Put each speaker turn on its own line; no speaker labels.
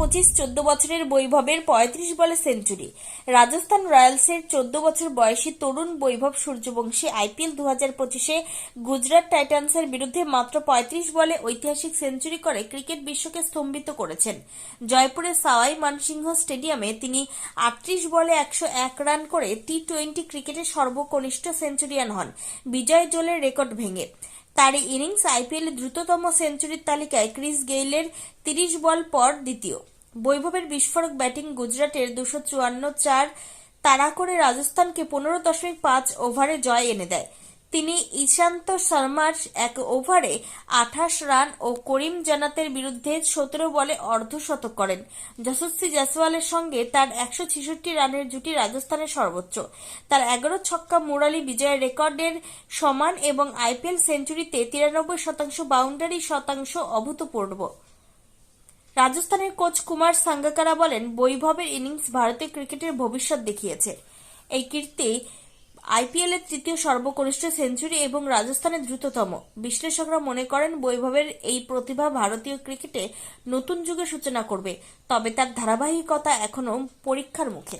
পঁচিশ চোদ্দ বছরের বৈভবের পঁয়ত্রিশ বলে সেঞ্চুরি। রাজস্থান রয়্যালসের চোদ্দ বছর বয়সী তরুণ বৈভব সূর্যবংশী আইপিএল দু হাজার পঁচিশে গুজরাট টাইটান্সের বিরুদ্ধে মাত্র পঁয়ত্রিশ বলে ঐতিহাসিক সেঞ্চুরি করে ক্রিকেট বিশ্বকে স্তম্ভিত করেছেন। জয়পুরের সাওয়াই মানসিংহ স্টেডিয়ামে তিনি আটত্রিশ বলে একশো এক রান করে টি টোয়েন্টি ক্রিকেটের সর্বকনিষ্ঠ সেঞ্চুরিয়ান হন। বিজয় জোলের রেকর্ড ভেঙে তার ইনিংস আইপিএল দ্রুততম সেঞ্চুরির তালিকায় ক্রিস গেইলের তিরিশ বল পর দ্বিতীয়। বৈভবের বিস্ফোরক ব্যাটিং গুজরাটের দুশো চুয়ান্ন চার তাড়া করে রাজস্থানকে পনেরো দশমিক পাঁচ ওভারে জয় এনে দেয়। তিনি ঈশান্ত শর্মার এক ওভারে আঠাশ রান ও করিম জানাতের বিরুদ্ধে সতেরো বলে অর্ধশতক করেন। যশস্বী জয়সওয়ালের সঙ্গে তার একশো ছেষট্টি রানের জুটি রাজস্থানের সর্বোচ্চ। তার এগারো ছক্কা মুরালি বিজয়ের রেকর্ডের সমান এবং আইপিএল সেঞ্চুরিতে তিরানব্বই শতাংশ বাউন্ডারি শতাংশ অভূতপূর্ব। রাজস্থানের কোচ কুমার সাঙ্গাকারা বলেন, বৈভবের ইনিংস ভারতীয় ক্রিকেটের ভবিষ্যৎ দেখিয়েছে। এই কীর্তি আইপিএল এর তৃতীয় সর্বকনিষ্ঠ সেঞ্চুরি এবং রাজস্থানের দ্রুততম। বিশ্লেষকরা মনে করেন বৈভবের এই প্রতিভা ভারতীয় ক্রিকেটে নতুন যুগের সূচনা করবে, তবে তার ধারাবাহিকতা এখনও পরীক্ষার মুখে।